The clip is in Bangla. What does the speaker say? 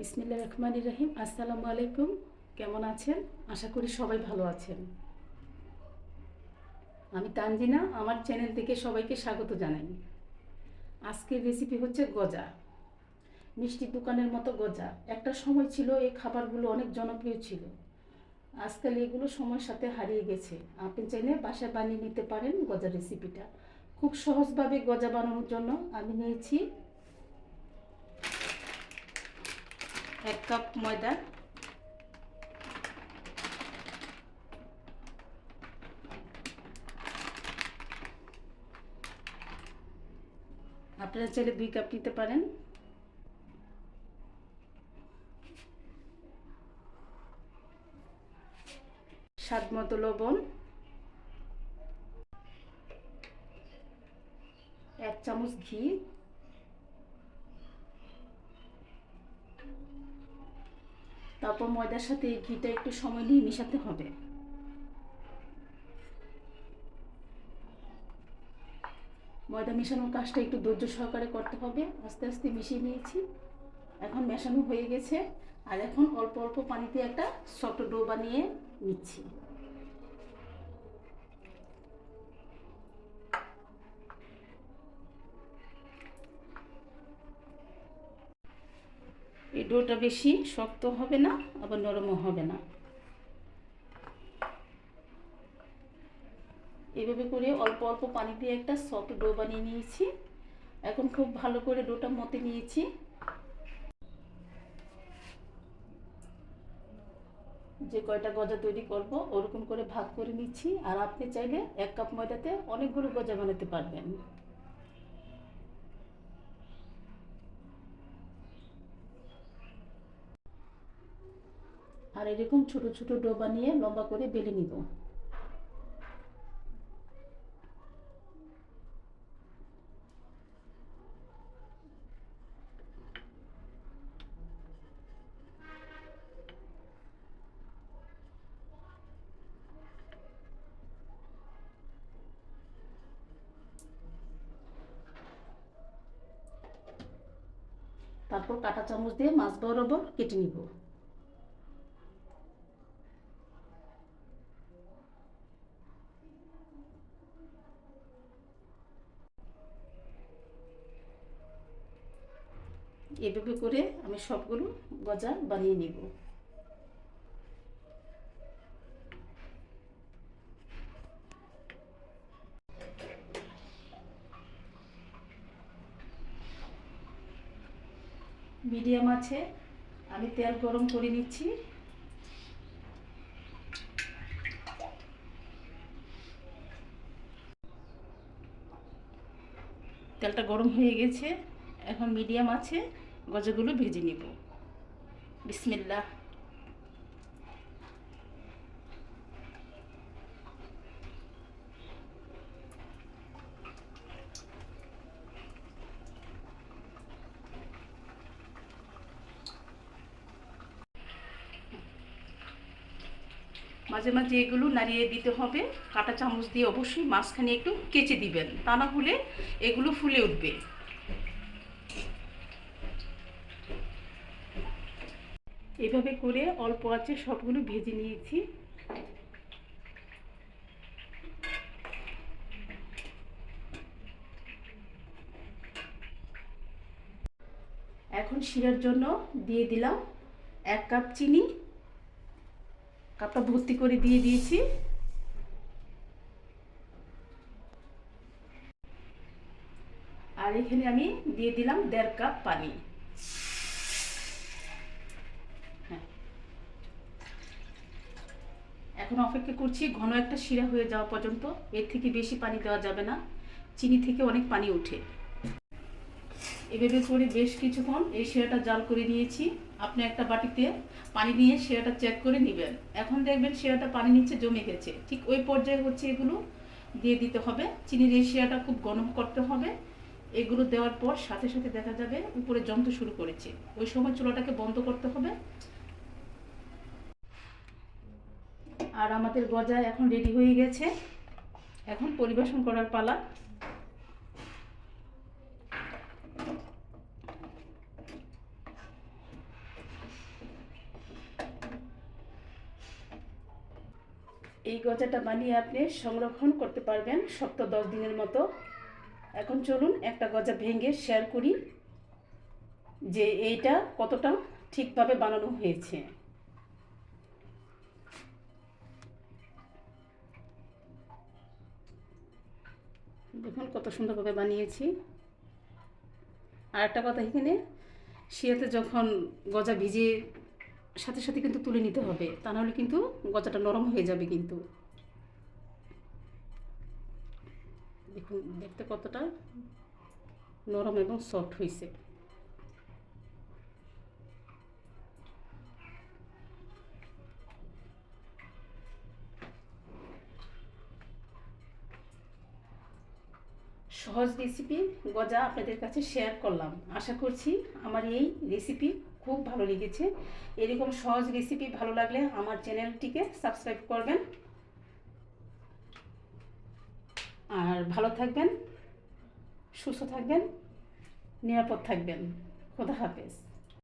বিসমিল্লা রহমান রহিম। আসসালামু আলাইকুম। কেমন আছেন? আশা করি সবাই ভালো আছেন। আমি তানজিনা, আমার চ্যানেল থেকে সবাইকে স্বাগত জানাই। আজকের রেসিপি হচ্ছে গজা। মিষ্টি দোকানের মতো গজা। একটা সময় ছিল, এই খাবারগুলো অনেক জনপ্রিয় ছিল। আজকাল এগুলো সময়ের সাথে হারিয়ে গেছে। আপনি চাইলে বাসায় বানিয়ে নিতে পারেন গজা রেসিপিটা খুব সহজভাবে গজা বানানোর জন্য আমি নিয়েছি এক কাপ ময়দা। আপনারা চাইলে দুই কাপ নিতে পারেন। স্বাদ মতো লবণ। এক চামচ ঘি। তারপর ময়দার সাথে ঘিটা একটু সময় নিয়ে মেশাতে হবে। ময়দা মেশানোর কাজটা একটু ধৈর্য সহকারে করতে হবে। আস্তে আস্তে মিশিয়ে নিয়েছি। এখন মেশানো হয়ে গেছে। আর এখন অল্প অল্প পানিতে একটা সফট ডো বানিয়ে নিচ্ছি। এই ডোটা বেশি শক্ত হবে না, আবার নরমও হবে না। এভাবে করে অল্প অল্প পানি দিয়ে একটা সফট ডো বানিয়ে নিয়েছি। এখন খুব ভালো করে ডোটা মতে নিয়েছি। যে কয়টা গজা তৈরি করব ওরকম করে ভাগ করে নিচ্ছি। আর আপনি চাইলে এক কাপ ময়দাতে অনেকগুলো গজা বানাতে পারবেন। আর এরকম ছোট ছোট ডো বানিয়ে লম্বা করে বেলে নিব। তারপর কাঁটা চামচ দিয়ে মাছ বরাবর কেটে নিব। এভাবে করে আমি সবগুলো গজা বানিয়ে নিব। মিডিয়াম আছে, আমি তেল গরম করে নিচ্ছি। তেলটা গরম হয়ে গেছে, এখন মিডিয়াম আছে। গজাগুলো ভেজে নিব। বিসমিল্লাহ। মাঝে মাঝে এগুলো নাড়িয়ে দিতে হবে। কাঁটা চামচ দিয়ে অবশ্যই মাঝখানে একটু কেচে দিবেন। তা না হলে এগুলো ফুলে উঠবে। এভাবে করে অল্প আছে সবগুলো ভেজে নিয়েছি। এখন শিরার জন্য দিয়ে দিলাম এক কাপ চিনি। কাপটা ভর্তি করে দিয়ে দিয়েছি। আর এখানে আমি দিয়ে দিলাম দেড় কাপ পানি। এখন অপেক্ষা করছি, ঘন একটা শিরা হয়ে যাওয়া পর্যন্ত। এর থেকে বেশি পানি দেওয়া যাবে না। চিনি থেকে অনেক পানি ওঠে। এভাবে করে বেশ কিছুক্ষণ এই শিরাটা জাল করে নিয়েছি। আপনি একটা বাটিতে পানি নিয়ে শিরাটা চেক করে নেবেন। এখন দেখবেন শিরাটা পানি নিচে জমে গেছে। ঠিক ওই পর্যায়ে হচ্ছে এগুলো দিয়ে দিতে হবে। চিনির এই শিরাটা খুব গরম করতে হবে। এগুলো দেওয়ার পর সাথে সাথে দেখা যাবে উপরে জমতে শুরু করেছে। ওই সময় চুলাটাকে বন্ধ করতে হবে। আর আমাদের গজা এখন রেডি হয়ে গেছে। এখন পরিবেশন করার পালা। এই গজাটা বানিয়ে আপনি সংরক্ষণ করতে পারবেন সপ্তাহ দশ দিনের মতো। এখন চলুন একটা গজা ভেঙে শেয়ার করি যে এইটা কতটা ঠিকভাবে বানানো হয়েছে। দেখুন কত সুন্দরভাবে বানিয়েছি। আর একটা কথা এখানে শিয়াতে যখন গজা ভিজে সাথে সাথে কিন্তু তুলে নিতে হবে, তা নাহলে কিন্তু গজাটা নরম হয়ে যাবে কিন্তু। দেখুন, দেখতে কতটা নরম এবং সফট হয়েছে। সহজ রেসিপি গজা আপনাদের কাছে শেয়ার করলাম। আশা করছি আমার এই রেসিপি খুব ভালো লেগেছে। এরকম সহজ রেসিপি ভালো লাগলে আমার চ্যানেলটিকে সাবস্ক্রাইব করবেন। আর ভালো থাকবেন, সুস্থ থাকবেন, নিরাপদ থাকবেন। খোদা হাফেজ।